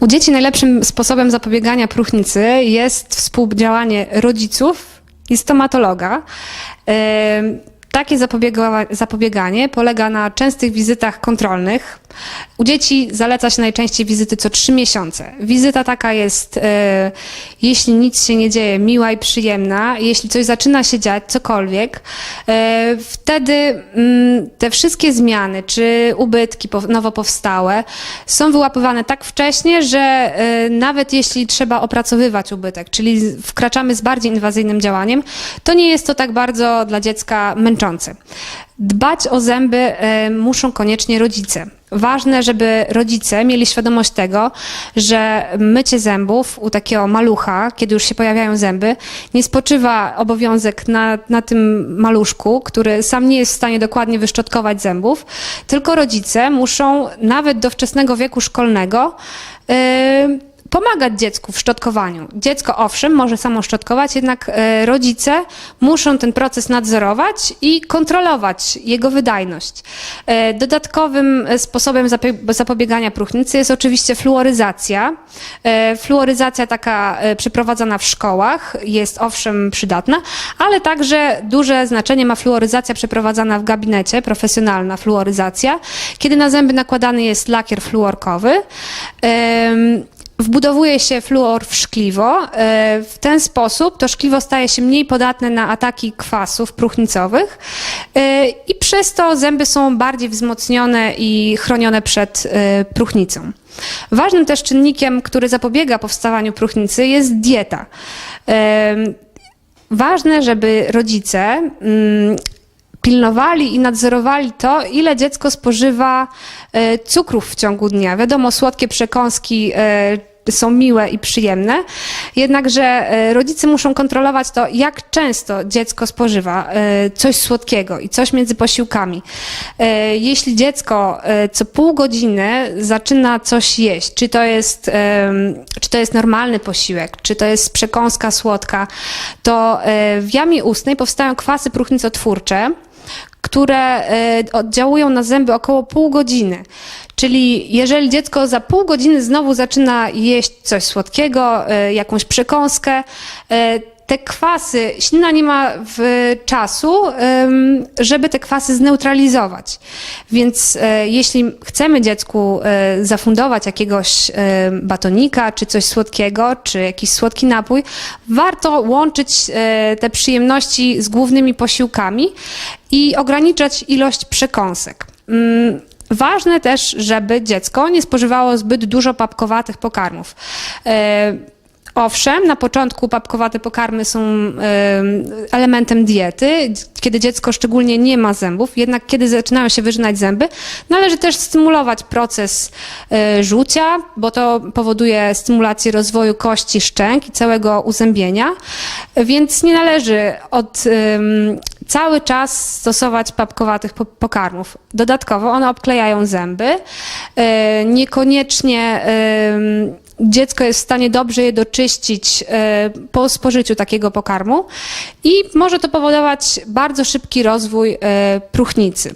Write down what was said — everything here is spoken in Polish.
U dzieci najlepszym sposobem zapobiegania próchnicy jest współdziałanie rodziców i stomatologa. Takie zapobiega, zapobieganie polega na częstych wizytach kontrolnych. U dzieci zaleca się najczęściej wizyty co trzy miesiące. Wizyta taka jest, e, jeśli nic się nie dzieje, miła i przyjemna. Jeśli coś zaczyna się dziać, cokolwiek, e, wtedy mm, te wszystkie zmiany czy ubytki nowo powstałe są wyłapywane tak wcześnie, że e, nawet jeśli trzeba opracowywać ubytek, czyli wkraczamy z bardziej inwazyjnym działaniem, to nie jest to tak bardzo dla dziecka męczące. Dbać o zęby muszą koniecznie rodzice. Ważne, żeby rodzice mieli świadomość tego, że mycie zębów u takiego malucha, kiedy już się pojawiają zęby, nie spoczywa obowiązek na, na tym maluszku, który sam nie jest w stanie dokładnie wyszczotkować zębów, tylko rodzice muszą nawet do wczesnego wieku szkolnego yy, pomagać dziecku w szczotkowaniu. Dziecko owszem może samo szczotkować, jednak e, rodzice muszą ten proces nadzorować i kontrolować jego wydajność. E, Dodatkowym e, sposobem zapobiegania próchnicy jest oczywiście fluoryzacja. Fluoryzacja taka przeprowadzana w szkołach jest owszem przydatna, ale także duże znaczenie ma fluoryzacja przeprowadzana w gabinecie, profesjonalna fluoryzacja, kiedy na zęby nakładany jest lakier fluorkowy. Wbudowuje się fluor w szkliwo. E, W ten sposób to szkliwo staje się mniej podatne na ataki kwasów próchnicowych e, i przez to zęby są bardziej wzmocnione i chronione przed e, próchnicą. Ważnym też czynnikiem, który zapobiega powstawaniu próchnicy jest dieta. Ważne, żeby rodzice mm, pilnowali i nadzorowali to, ile dziecko spożywa e, cukrów w ciągu dnia. Wiadomo, słodkie przekąski e, są miłe i przyjemne, jednakże e, rodzice muszą kontrolować to, jak często dziecko spożywa coś słodkiego i coś między posiłkami. Jeśli dziecko co pół godziny zaczyna coś jeść, czy to jest, czy to jest normalny posiłek, czy to jest przekąska słodka, to w jamie ustnej powstają kwasy próchnicotwórcze, które e, oddziałują na zęby około pół godziny. Czyli jeżeli dziecko za pół godziny znowu zaczyna jeść coś słodkiego, e, jakąś przekąskę, e, te kwasy, ślina nie ma w czasu, żeby te kwasy zneutralizować. Więc e, jeśli chcemy dziecku e, zafundować jakiegoś e, batonika, czy coś słodkiego, czy jakiś słodki napój, warto łączyć te przyjemności z głównymi posiłkami i ograniczać ilość przekąsek. Mm, Ważne też, żeby dziecko nie spożywało zbyt dużo papkowatych pokarmów. E, Owszem, na początku papkowate pokarmy są em, elementem diety, kiedy dziecko szczególnie nie ma zębów, jednak kiedy zaczynają się wyrzynać zęby, należy też stymulować proces e, żucia, bo to powoduje stymulację rozwoju kości szczęk i całego uzębienia, więc nie należy od cały czas stosować papkowatych po- pokarmów. Dodatkowo one obklejają zęby, e, niekoniecznie dziecko jest w stanie dobrze je doczyścić e, po spożyciu takiego pokarmu i może to powodować bardzo szybki rozwój e, próchnicy.